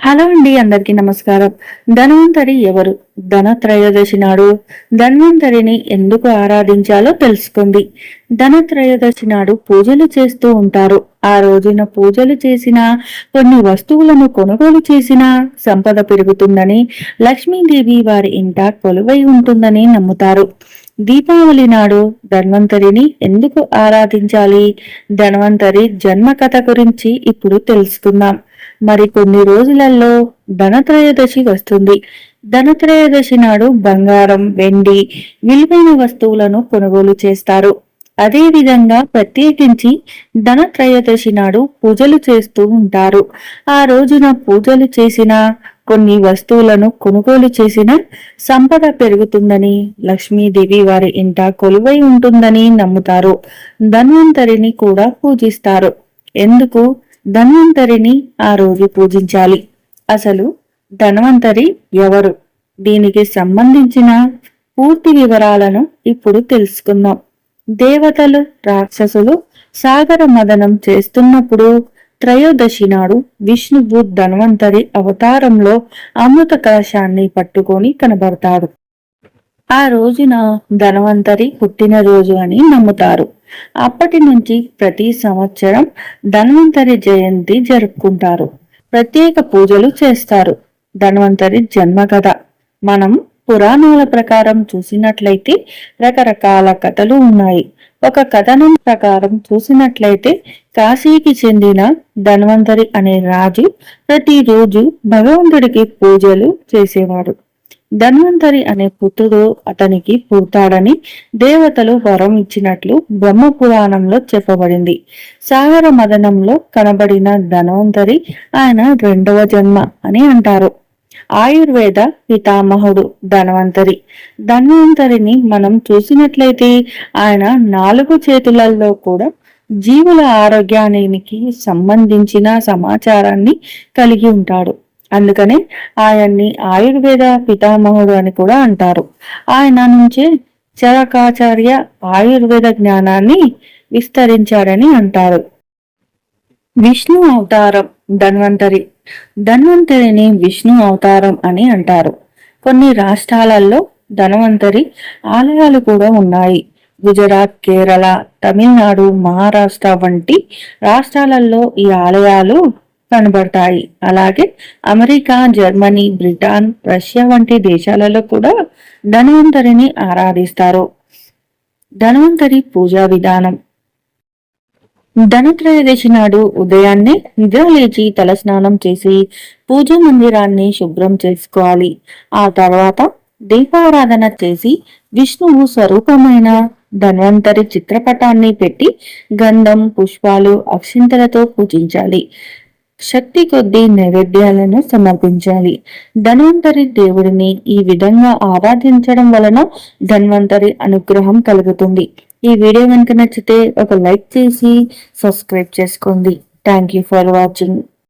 Hello అండి అందరికీ నమస్కారం. ధన్వంతరి ఎవరు? ధన త్రయోదశి నాడు. ధన్వంతరిని ఎందుకు ఆరాధించాలో తెలుసుకుంది ధనత్రయోదశి నాడు పూజలు చేస్తూ ఉంటారు. ఆ రోజున పూజలు చేసిన కొన్ని వస్తువులను కొనుగోలు చేసిన సంపద పెరుగుతుందని లక్ష్మీదేవి వారి ఇంట కొలువై ఉంటుందని నమ్ముతారు. దీపావళి నాడు ధన్వంతరిని ఎందుకు ఆరాధించాలి? ధన్వంతరి జన్మ కథ గురించి ఇప్పుడు తెలుసుకుందాం. మరి కొన్ని రోజులలో ధనత్రయోదశి వస్తుంది. ధనత్రయోదశి నాడు బంగారం వెండి విలువైన వస్తువులను కొనుగోలు చేస్తారు. అదే విధంగా ప్రత్యేకించి ధనత్రయోదశి నాడు పూజలు చేస్తూ ఉంటారు. ఆ రోజున పూజలు చేసిన కొన్ని వస్తువులను కొనుగోలు చేసిన సంపద పెరుగుతుందని లక్ష్మీదేవి వారి ఇంట కొలువై ఉంటుందని నమ్ముతారు. ధన్వంతరిని కూడా పూజిస్తారు. ఎందుకు? ధన్వంతరిని ఆ రోజు పూజించాలి. అసలు ధన్వంతరి ఎవరు? దీనికి సంబంధించిన పూర్తి వివరాలను ఇప్పుడు తెలుసుకుందాం. దేవతలు రాక్షసులు సాగర మదనం చేస్తున్నప్పుడు త్రయోదశి నాడు విష్ణువు ధన్వంతరి అవతారంలో అమృత కలశాన్ని పట్టుకొని కనబడతాడు. ఆ రోజున ధనవంతరి పుట్టినరోజు అని నమ్ముతారు. అప్పటి నుంచి ప్రతి సంవత్సరం ధన్వంతరి జయంతి జరుపుకుంటారు. ప్రత్యేక పూజలు చేస్తారు. ధన్వంతరి జన్మ కథ మనం పురాణాల ప్రకారం చూసినట్లయితే రకరకాల కథలు ఉన్నాయి. ఒక కథనం ప్రకారం చూసినట్లయితే కాశీకి చెందిన ధన్వంతరి అనే రాజు ప్రతిరోజు భగవంతుడికి పూజలు చేసేవాడు. ధన్వంతరి అనే పుత్రుడు అతనికి పుడతాడని దేవతలు వరం ఇచ్చినట్లు బ్రహ్మ పురాణంలో చెప్పబడింది. సాగర మదనంలో కనబడిన ధన్వంతరి ఆయన రెండవ జన్మ అని అంటారు. ఆయుర్వేద పితామహుడు ధన్వంతరి. ధన్వంతరిని మనం చూసినట్లయితే ఆయన నాలుగు చేతులలో కూడా జీవుల ఆరోగ్యానికి సంబంధించిన సమాచారాన్ని కలిగి ఉంటాడు. అందుకనే ఆయన్ని ఆయుర్వేద పితామహుడు అని కూడా అంటారు. ఆయన నుంచే చరకాచార్య ఆయుర్వేద జ్ఞానాన్ని విస్తరించాడని అంటారు. విష్ణు అవతారం ధన్వంతరి. ధన్వంతరిని విష్ణు అవతారం అని అంటారు. కొన్ని రాష్ట్రాలలో ధన్వంతరి ఆలయాలు కూడా ఉన్నాయి. గుజరాత్ కేరళ తమిళనాడు మహారాష్ట్ర వంటి రాష్ట్రాలలో ఈ ఆలయాలు కనబడతాయి. అలాగే అమెరికా జర్మనీ బ్రిటన్ రష్యా వంటి దేశాలలో కూడా ధన్వంతరిని ఆరాధిస్తారు. ధన్వంతరి పూజా విధానం ధనత్రయోదశి నాడు ఉదయాన్నే నిద్ర లేచి తలస్నానం చేసి పూజ మందిరాన్ని శుభ్రం చేసుకోవాలి. ఆ తర్వాత దీపారాధన చేసి విష్ణువు స్వరూపమైన ధన్వంతరి చిత్రపటాన్ని పెట్టి గంధం పుష్పాలు అక్షింతలతో పూజించాలి. శక్తి కొద్దీ నైవేద్యాలను సమర్పించాలి. ధన్వంతరి దేవుడిని ఈ విధంగా ఆరాధించడం వలన ధన్వంతరి అనుగ్రహం కలుగుతుంది. ఈ వీడియో కనుక నచ్చితే ఒక లైక్ చేసి సబ్స్క్రైబ్ చేసుకోండి. Thank you for watching